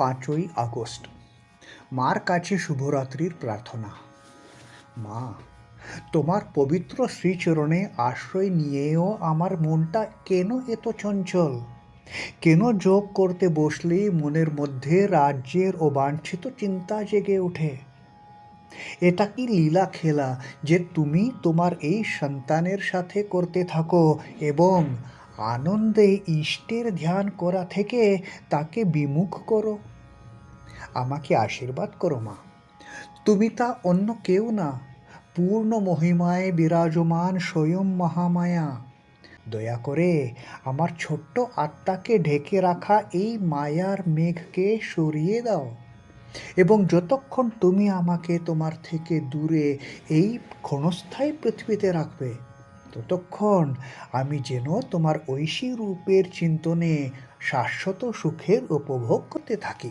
পাঁচই আগস্ট। মার কাছে শুভরাত্রির প্রার্থনা। মা, তোমার পবিত্র শ্রীচরণে আশ্রয় নিয়েও আমার মনটা কেন এত চঞ্চল? কেন যোগ করতে বসলে মনের মধ্যে রাজ্যের অবাঞ্ছিত চিন্তা জেগে ওঠে? এটা কি লীলা খেলা যে তুমি তোমার এই সন্তানের সাথে করতে থাকো এবং আনন্দে ইষ্টের ধ্যান করা থেকে তাকে বিমুখ করো? আমাকে আশীর্বাদ করো মা। তুমি তা অন্য কেউ না, পূর্ণ মহিমায় বিরাজমান স্বয়ং মহামায়া। দয়া করে আমার ছোট্ট আত্মাকে ঢেকে রাখা এই মায়ার মেঘকে সরিয়ে দাও এবং যতক্ষণ তুমি আমাকে তোমার থেকে দূরে এই ক্ষণস্থায়ী পৃথিবীতে রাখবে, ততক্ষণ আমি যেন তোমার ঐশী রূপের চিন্তনে শাশ্বত সুখের উপভোগ করতে থাকি।